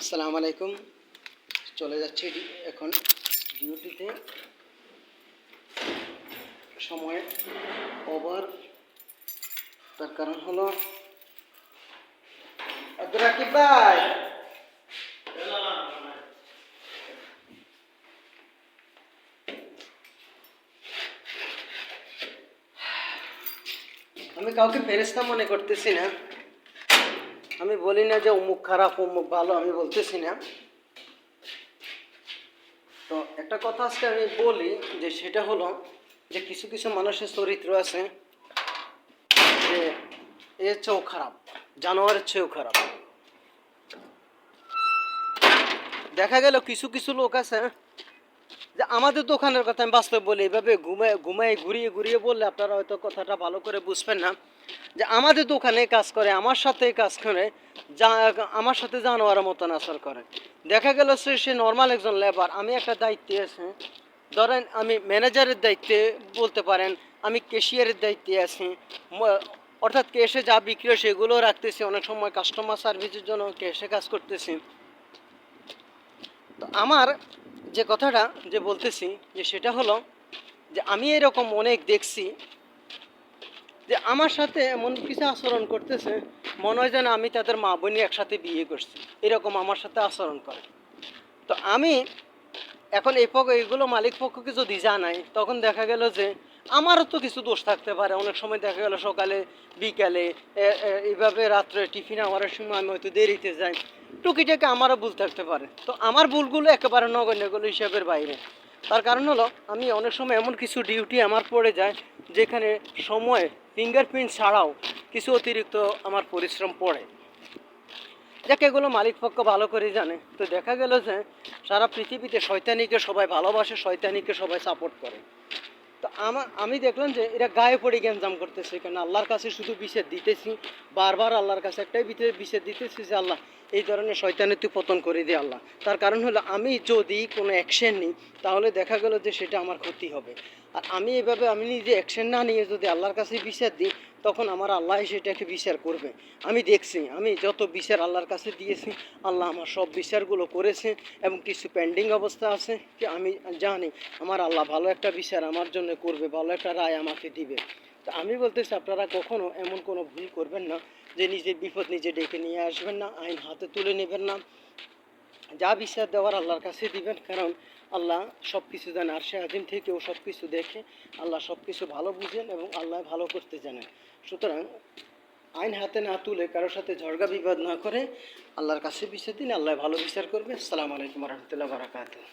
আসসালামু আলাইকুম। চলে যাচ্ছে এখন ডিউটিতে। সময় ওভার। তার কারণ হলো আব্দুল রাকিব ভাই। আমি কাউকে ফেরেস্তা মনে করতেছি না। আমি বলি না যে অমুক খারাপ, অমুক ভালো, আমি বলতেছি না। তো একটা কথা আজকে আমি বলি যে সেটা হলো যে কিছু কিছু মানুষের চরিত্র আছে যে এর চেয়েও খারাপ, জানোয়ারের চেয়েও খারাপ। দেখা গেল কিছু কিছু লোক আছে যে আমাদের দোকানের কথা আমি বাস্তব বলি, এভাবে ঘুমায় ঘুমায় ঘুরিয়ে ঘুরিয়ে বললে আপনারা হয়তো কথাটা ভালো করে বুঝবেন না। যে আমাদের দোকানে কাজ করে, আমার সাথে কাজ করে, যা, আমার সাথে জানোয়ারের মতন আসার করে। দেখা গেল সে সে নর্মাল একজন লেবার আমি একটা দায়িত্বে আছে। ধরেন আমি ম্যানেজারের দায়িত্বে বলতে পারেন, আমি ক্যাশিয়ারের দায়িত্বে আছি। অর্থাৎ ক্যাশে যা বিক্রি সেগুলো রাখতেছি, অনেক সময় কাস্টমার সার্ভিসের জন্য ক্যাশে কাজ করতেছি। তো আমার যে কথাটা যে বলতেছি, যে সেটা হলো যে আমি এরকম অনেক দেখছি যে আমার সাথে এমন কিছু আচরণ করতেছে, মনে হয় যেন আমি তাদের মা বোনই একসাথে বিয়ে করছি। এরকম আমার সাথে আচরণ করে। তো আমি এখন এই পক্ষ এইগুলো মালিক পক্ষকে যদি জানাই তখন দেখা গেল যে আমারও তো কিছু দোষ থাকতে পারে। অনেক সময় দেখা গেল সকালে, বিকালে এইভাবে রাত্রে টিফিন আমার সময়, আমি হয়তো দেরিতে যাই। টুকিটাকে আমারও ভুল থাকতে পারে। তো আমার ভুলগুলো একেবারে নগণ্য এগুলো হিসাবের বাইরে। তার কারণ হলো, আমি অনেক সময় এমন কিছু ডিউটি আমার পড়ে যায়, যেখানে সময় ফিঙ্গারপ্রিন্ট ছাড়াও কিছু অতিরিক্ত আমার পরিশ্রম পড়ে। যাকে, এগুলো মালিক পক্ষ ভালো করে জানে। তো দেখা গেল যে, সারা পৃথিবীতে শয়তানিকে সবাই ভালোবাসে, শয়তানিকে সবাই সাপোর্ট করে। তো আমার, আমি দেখলাম যে এরা গায়ে পড়ে গ্যাঞ্জাম করতেছে কেন? আল্লাহর কাছে শুধু বিষের দিতেছি। বারবার আল্লাহর কাছে একটাই ভিতরে বিষের দিতেছি যে আল্লাহ, এই ধরনের শয়তানের তুই পতন করে দিয়ে আল্লাহ। তার কারণ হলো আমি যদি কোনো অ্যাকশন নিই, তাহলে দেখা গেল যে সেটা আমার ক্ষতি হবে। আর আমি এভাবে আমি নিজে অ্যাকশন না নিয়ে যদি আল্লাহর কাছে বিচার দিই, তখন আমার আল্লাহ সেটাকে বিচার করবে। আমি দেখছি, আমি যত বিচার আল্লাহর কাছে দিয়েছি, আল্লাহ আমার সব বিচারগুলো করেছে এবং কিছু পেন্ডিং অবস্থা আছে কি আমি জানি আমার আল্লাহ ভালো একটা বিচার আমার জন্য করবে, ভালো একটা রায় আমাকে দিবে। তা আমি বলতেছি, আপনারা কখনো এমন কোনো ভুল করবেন না যে নিজের বিপদ নিজে ডেকে নিয়ে আসবেন না, আইন হাতে তুলে নেবেন না। যা বিচার দেওয়ার আল্লাহর কাছে দিবেন, কারণ আল্লাহ সব কিছু জানে। আর সে আজিম থেকেও সব কিছু দেখে আল্লাহ সব কিছু ভালো বুঝেন এবং আল্লাহ ভালো করতে জানেন। সুতরাং আইন হাতে না তুলে কারোর সাথে ঝড়গা বিবাদ না করে আল্লাহর কাছে বিচার দিন, আল্লাহ ভালো বিচার করবে। আসসালামু আলাইকুম রহমতুল্লাহ বারাকাতুহ।